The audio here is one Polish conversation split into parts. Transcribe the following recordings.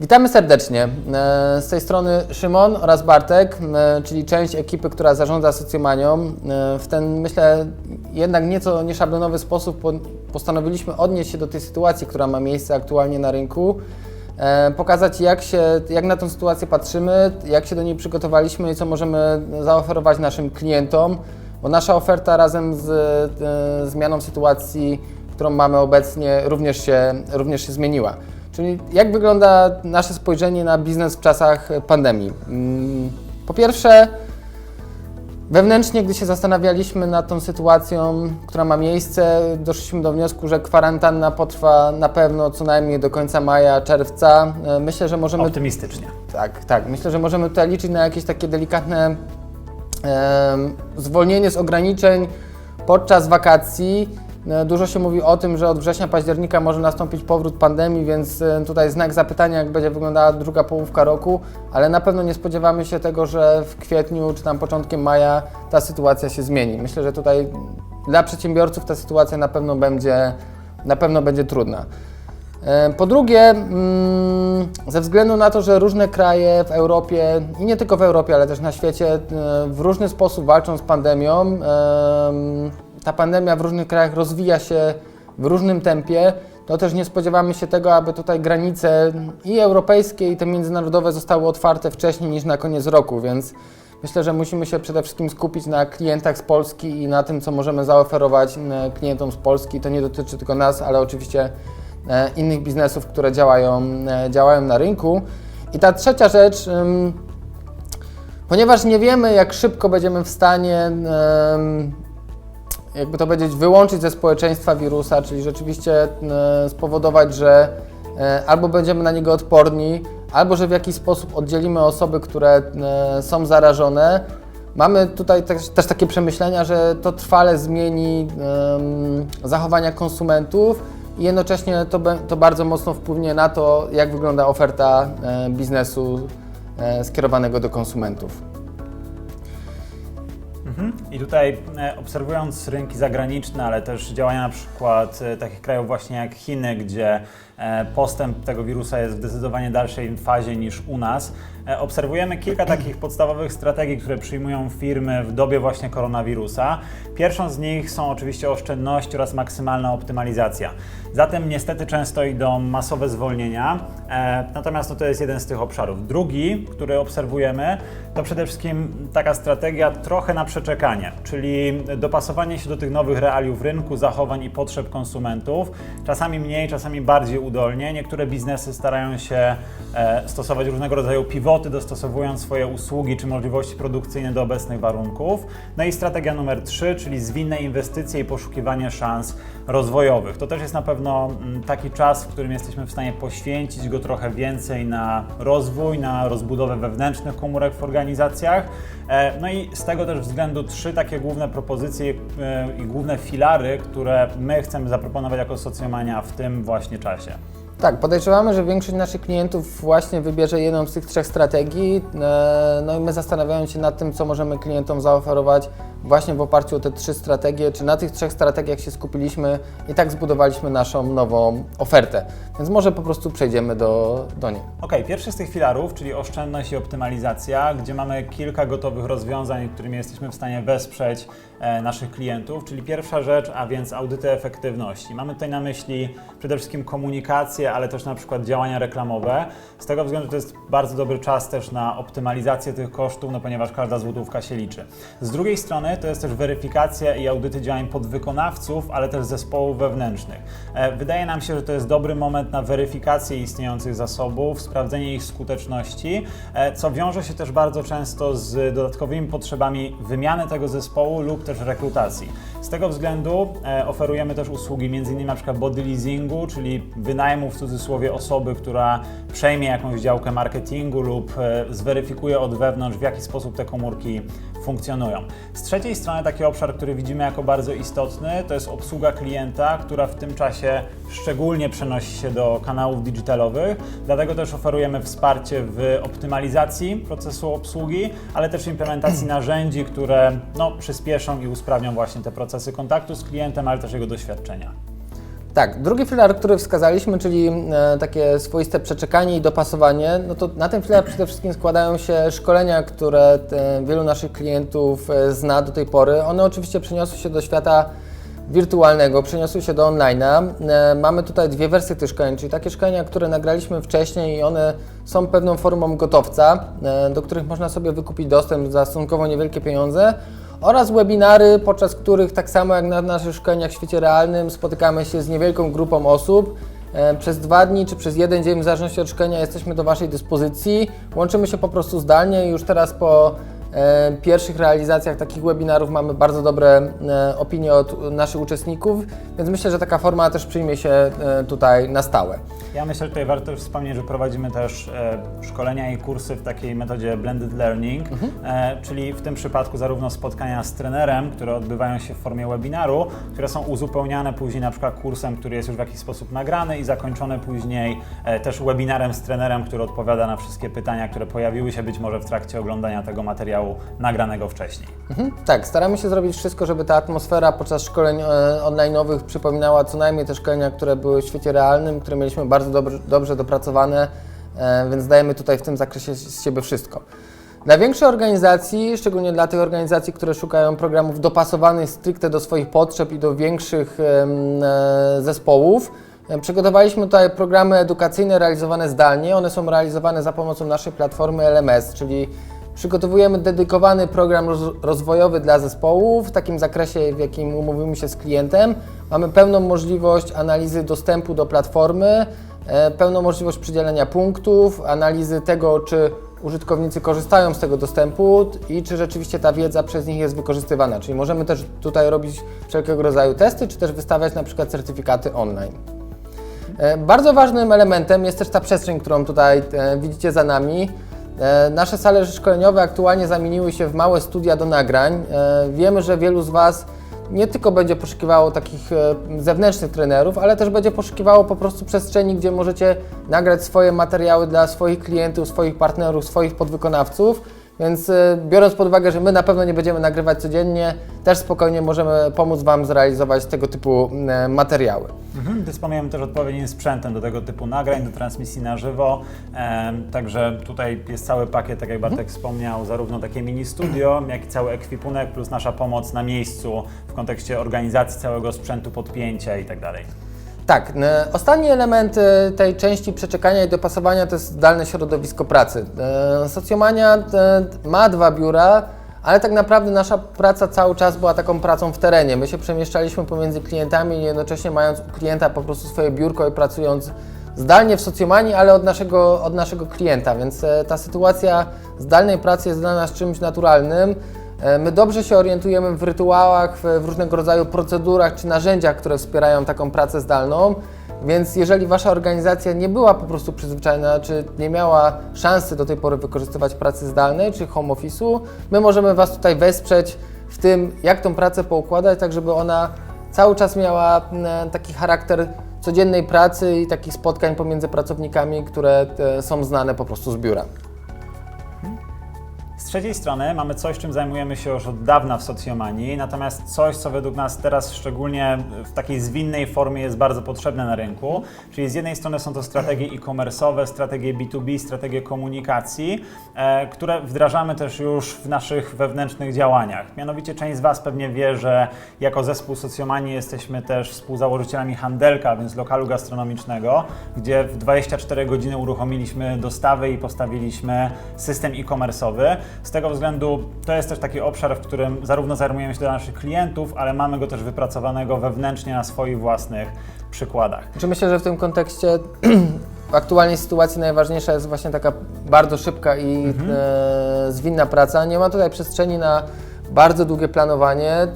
Witamy serdecznie. E, Z tej strony Szymon oraz Bartek, e, czyli część ekipy, która zarządza Socjomanią. E, W ten, myślę, jednak nieco nieszablonowy sposób po- postanowiliśmy odnieść się do tej sytuacji, która ma miejsce aktualnie na rynku. Pokazać, jak, się, jak na tę sytuację patrzymy, jak się do niej przygotowaliśmy i co możemy zaoferować naszym klientom, bo nasza oferta razem z e, zmianą sytuacji, którą mamy obecnie, również się, również się zmieniła. Czyli jak wygląda nasze spojrzenie na biznes w czasach pandemii? Mm, Po pierwsze, wewnętrznie, gdy się zastanawialiśmy nad tą sytuacją, która ma miejsce, doszliśmy do wniosku, że kwarantanna potrwa na pewno co najmniej do końca maja, czerwca. E, Myślę, że możemy Optymistycznie. tak, tak. Myślę, że możemy tutaj liczyć na jakieś takie delikatne em, zwolnienie z ograniczeń podczas wakacji. E, Dużo się mówi o tym, że od września, października może nastąpić powrót pandemii, więc e, tutaj znak zapytania, jak będzie wyglądała druga połówka roku, ale na pewno nie spodziewamy się tego, że w kwietniu czy tam początkiem maja ta sytuacja się zmieni. Myślę, że tutaj dla przedsiębiorców ta sytuacja na pewno będzie, na pewno będzie trudna. E, Po drugie, mm, ze względu na to, że różne kraje w Europie i nie tylko w Europie, ale też na świecie w różny sposób walczą z pandemią, em, ta pandemia w różnych krajach rozwija się w różnym tempie, to też nie spodziewamy się tego, aby tutaj granice i europejskie, i te międzynarodowe zostały otwarte wcześniej niż na koniec roku, więc myślę, że musimy się przede wszystkim skupić na klientach z Polski i na tym, co możemy zaoferować e, klientom z Polski. To nie dotyczy tylko nas, ale oczywiście e, innych biznesów, które działają, e, działają na rynku. I ta trzecia rzecz, ponieważ nie wiemy, jak szybko będziemy w stanie, jakby to powiedzieć, wyłączyć ze społeczeństwa wirusa, czyli rzeczywiście e, spowodować, że e, albo będziemy na niego odporni, albo że w jakiś sposób oddzielimy osoby, które e, są zarażone. Mamy tutaj też, takie przemyślenia, że to trwale zmieni zachowania konsumentów i jednocześnie to, bardzo mocno wpłynie na to, jak wygląda oferta biznesu skierowanego do konsumentów. Mhm. I tutaj e, obserwując rynki zagraniczne, ale też działania na przykład e, takich krajów właśnie jak Chiny, gdzie postęp tego wirusa jest w zdecydowanie dalszej fazie niż u nas, e, obserwujemy kilka takich podstawowych strategii, które przyjmują firmy w dobie właśnie koronawirusa. Pierwszą z nich są oczywiście oszczędności oraz maksymalna optymalizacja. Zatem niestety często idą masowe zwolnienia, e, natomiast no, to jest jeden z tych obszarów. Drugi, który obserwujemy, to przede wszystkim taka strategia trochę na przeczekanie, czyli dopasowanie się do tych nowych realiów rynku, zachowań i potrzeb konsumentów, czasami mniej, czasami bardziej udolnie. Niektóre biznesy starają się e, stosować różnego rodzaju pivoty, dostosowując swoje usługi czy możliwości produkcyjne do obecnych warunków. No i strategia numer trzy, czyli zwinne inwestycje i poszukiwanie szans rozwojowych. To też jest na pewno mm, taki czas, w którym jesteśmy w stanie poświęcić go trochę więcej na rozwój, na rozbudowę wewnętrznych komórek w organizacjach. E, No i z tego też względu trzy takie główne propozycje e, i główne filary, które my chcemy zaproponować jako socjomania w tym właśnie czasie. Tak, podejrzewamy, że większość naszych klientów właśnie wybierze jedną z tych trzech strategii. e, No i my zastanawiamy się nad tym, co możemy klientom zaoferować właśnie w oparciu o te trzy strategie, czy na tych trzech strategiach się skupiliśmy i tak zbudowaliśmy naszą nową ofertę. Więc może po prostu przejdziemy do, do niej. Ok, pierwszy z tych filarów, czyli oszczędność i optymalizacja, gdzie mamy kilka gotowych rozwiązań, którymi jesteśmy w stanie wesprzeć e, naszych klientów. Czyli pierwsza rzecz, a więc audyty efektywności. Mamy tutaj na myśli przede wszystkim komunikację, ale też na przykład działania reklamowe. Z tego względu to jest bardzo dobry czas też na optymalizację tych kosztów, no ponieważ każda złotówka się liczy. Z drugiej strony to jest też weryfikacja i audyty działań podwykonawców, ale też zespołów wewnętrznych. E, Wydaje nam się, że to jest dobry moment na weryfikację istniejących zasobów, sprawdzenie ich skuteczności, e, co wiąże się też bardzo często z dodatkowymi potrzebami wymiany tego zespołu lub też rekrutacji. Z tego względu e, oferujemy też usługi m.in. na przykład body leasingu, czyli wynajmu w cudzysłowie osoby, która przejmie jakąś działkę marketingu lub zweryfikuje od wewnątrz, w jaki sposób te komórki funkcjonują. Z trzeciej strony taki obszar, który widzimy jako bardzo istotny, to jest obsługa klienta, która w tym czasie szczególnie przenosi się do kanałów digitalowych. Dlatego też oferujemy wsparcie w optymalizacji procesu obsługi, ale też implementacji narzędzi, które no, przyspieszą i usprawnią właśnie te procesy kontaktu z klientem, ale też jego doświadczenia. Tak, drugi filar, który wskazaliśmy, czyli e, takie swoiste przeczekanie i dopasowanie, no to na ten filar przede wszystkim składają się szkolenia, które e, wielu naszych klientów e, zna do tej pory. One oczywiście przeniosły się do świata wirtualnego, przeniosły się do online'a. Mamy tutaj dwie wersje tych szkoleń, czyli takie szkolenia, które nagraliśmy wcześniej i one są pewną formą gotowca, do których można sobie wykupić dostęp za stosunkowo niewielkie pieniądze oraz webinary, podczas których tak samo jak na naszych szkoleniach w świecie realnym spotykamy się z niewielką grupą osób. E, Przez dwa dni czy przez jeden dzień, w zależności od szkolenia, jesteśmy do Waszej dyspozycji. Łączymy się po prostu zdalnie i już teraz po pierwszych realizacjach takich webinarów mamy bardzo dobre e, opinie od naszych uczestników, więc myślę, że taka forma też przyjmie się e, tutaj na stałe. Ja myślę, że tutaj warto wspomnieć, że prowadzimy też e, szkolenia i kursy w takiej metodzie blended learning, e, czyli w tym przypadku zarówno spotkania z trenerem, które odbywają się w formie webinaru, które są uzupełniane później na przykład kursem, który jest już w jakiś sposób nagrany i zakończone później e, też webinarem z trenerem, który odpowiada na wszystkie pytania, które pojawiły się być może w trakcie oglądania tego materiału nagranego wcześniej. Mhm. Tak, staramy się zrobić wszystko, żeby ta atmosfera podczas szkoleń e, online'owych przypominała co najmniej te szkolenia, które były w świecie realnym, które mieliśmy bardzo dobrze, dobrze dopracowane, e, więc dajemy tutaj w tym zakresie z siebie wszystko. Dla większych organizacji, szczególnie dla tych organizacji, które szukają programów dopasowanych stricte do swoich potrzeb i do większych e, zespołów, przygotowaliśmy tutaj programy edukacyjne realizowane zdalnie. One są realizowane za pomocą naszej platformy LMS, czyli Przygotowujemy dedykowany program roz, rozwojowy dla zespołu w takim zakresie, w jakim umówimy się z klientem. Mamy pełną możliwość analizy dostępu do platformy, e, pełną możliwość przydzielenia punktów, analizy tego, czy użytkownicy korzystają z tego dostępu i czy rzeczywiście ta wiedza przez nich jest wykorzystywana. Czyli możemy też tutaj robić wszelkiego rodzaju testy, czy też wystawiać na przykład certyfikaty online. E, Bardzo ważnym elementem jest też ta przestrzeń, którą tutaj e, widzicie za nami. E, Nasze sale szkoleniowe aktualnie zamieniły się w małe studia do nagrań. E, Wiemy, że wielu z Was nie tylko będzie poszukiwało takich e, zewnętrznych trenerów, ale też będzie poszukiwało po prostu przestrzeni, gdzie możecie nagrać swoje materiały dla swoich klientów, swoich partnerów, swoich podwykonawców. Więc e, biorąc pod uwagę, że my na pewno nie będziemy nagrywać codziennie, też spokojnie możemy pomóc Wam zrealizować tego typu e, materiały. Mhm. Dysponujemy też odpowiednim sprzętem do tego typu nagrań, do transmisji na żywo. Także tutaj jest cały pakiet, tak jak Bartek wspomniał, zarówno takie mini studio, jak i cały ekwipunek, plus nasza pomoc na miejscu w kontekście organizacji całego sprzętu, podpięcia i tak ostatni element e, tej części przeczekania i dopasowania to jest zdalne środowisko pracy. E, Socjomania e, ma dwa biura, ale tak naprawdę nasza praca cały czas była taką pracą w terenie. My się przemieszczaliśmy pomiędzy klientami, jednocześnie mając u klienta po prostu swoje biurko i pracując zdalnie w socjomanii, ale od naszego, od naszego klienta, więc ta sytuacja zdalnej pracy jest dla nas czymś naturalnym. E, My dobrze się orientujemy w rytuałach, w, różnego rodzaju procedurach czy narzędziach, które wspierają taką pracę zdalną. Więc jeżeli Wasza organizacja nie była po prostu przyzwyczajona, czy nie miała szansy do tej pory wykorzystywać pracy zdalnej czy home office'u, my możemy Was tutaj wesprzeć w tym, jak tą pracę poukładać, tak żeby ona cały czas miała taki charakter codziennej pracy i takich spotkań pomiędzy pracownikami, które e, są znane po prostu z biura. Z trzeciej strony mamy coś, czym zajmujemy się już od dawna w socjomanii, natomiast coś, co według nas teraz szczególnie w takiej zwinnej formie jest bardzo potrzebne na rynku, czyli z jednej strony są to strategie e-commerce'owe, strategie B2B, strategie komunikacji, e, które wdrażamy też już w naszych wewnętrznych działaniach. Mianowicie część z Was pewnie wie, że jako zespół socjomanii jesteśmy też współzałożycielami Handelka, więc lokalu gastronomicznego, gdzie w 24 godziny uruchomiliśmy dostawy i postawiliśmy system e-commerce'owy. Z tego względu to jest też taki obszar, w którym zarówno zajmujemy się dla naszych klientów, ale mamy go też wypracowanego wewnętrznie na swoich własnych przykładach. Czy myślę, że w tym kontekście w aktualnej sytuacji najważniejsza jest właśnie taka bardzo szybka i e, zwinna praca. Nie ma tutaj przestrzeni na bardzo długie planowanie. E,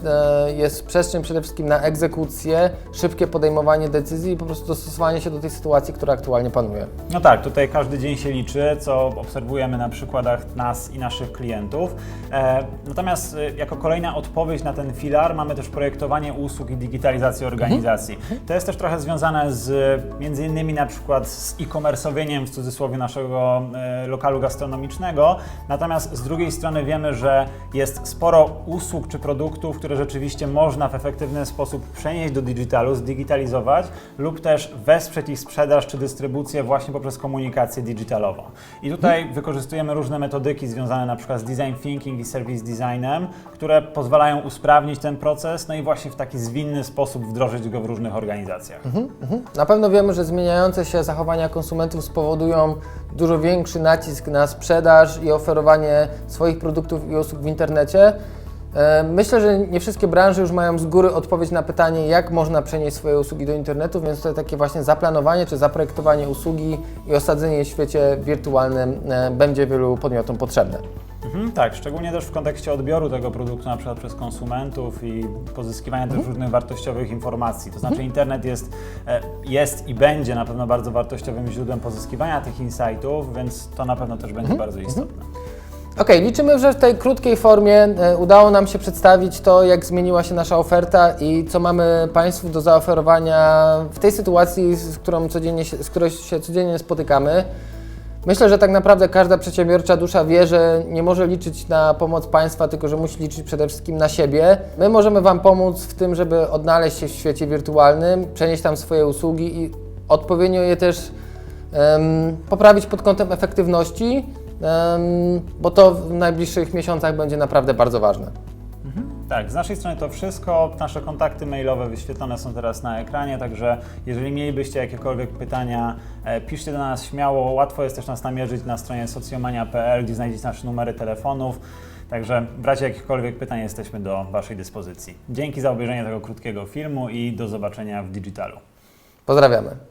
jest przestrzeń przede wszystkim na egzekucję, szybkie podejmowanie decyzji i po prostu dostosowanie się do tej sytuacji, która aktualnie panuje. No tak, tutaj każdy dzień się liczy, co obserwujemy na przykładach nas i naszych klientów. E, natomiast e, jako kolejna odpowiedź na ten filar mamy też projektowanie usług i digitalizację organizacji. To jest też trochę związane z między innymi na przykład z e-commerce'owieniem w cudzysłowie naszego lokalu gastronomicznego. Natomiast z drugiej strony wiemy, że jest sporo sporo usług czy produktów, które rzeczywiście można w efektywny sposób przenieść do digitalu, zdigitalizować lub też wesprzeć ich sprzedaż czy dystrybucję właśnie poprzez komunikację digitalową. I tutaj wykorzystujemy różne metodyki związane na przykład z design thinking i service designem, które pozwalają usprawnić ten proces, no i właśnie w taki zwinny sposób wdrożyć go w różnych organizacjach. Na pewno wiemy, że zmieniające się zachowania konsumentów spowodują dużo większy nacisk na sprzedaż i oferowanie swoich produktów i usług w internecie. E, Myślę, że nie wszystkie branże już mają z góry odpowiedź na pytanie, jak można przenieść swoje usługi do internetu, więc tutaj takie właśnie zaplanowanie czy zaprojektowanie usługi i osadzenie jej w świecie wirtualnym e, będzie wielu podmiotom potrzebne. Mhm, tak, szczególnie też w kontekście odbioru tego produktu na przykład przez konsumentów i pozyskiwania też różnych wartościowych informacji. To znaczy internet jest, e, jest i będzie na pewno bardzo wartościowym źródłem pozyskiwania tych insightów, więc to na pewno też będzie bardzo istotne. Okej, liczymy, że w tej krótkiej formie e, udało nam się przedstawić to, jak zmieniła się nasza oferta i co mamy Państwu do zaoferowania w tej sytuacji, z którą, codziennie się, z którą się codziennie spotykamy. Myślę, że tak naprawdę każda przedsiębiorcza dusza wie, że nie może liczyć na pomoc państwa, tylko że musi liczyć przede wszystkim na siebie. My możemy Wam pomóc w tym, żeby odnaleźć się w świecie wirtualnym, przenieść tam swoje usługi i odpowiednio je też em, poprawić pod kątem efektywności, bo to w najbliższych miesiącach będzie naprawdę bardzo ważne. Tak, z naszej strony to wszystko. Nasze kontakty mailowe wyświetlone są teraz na ekranie, także jeżeli mielibyście jakiekolwiek pytania, e, piszcie do nas śmiało. Łatwo jest też nas namierzyć na stronie socjomania.pl, gdzie znajdziecie nasze numery telefonów. Także w razie jakichkolwiek pytań jesteśmy do Waszej dyspozycji. Dzięki za obejrzenie tego krótkiego filmu i do zobaczenia w digitalu. Pozdrawiamy.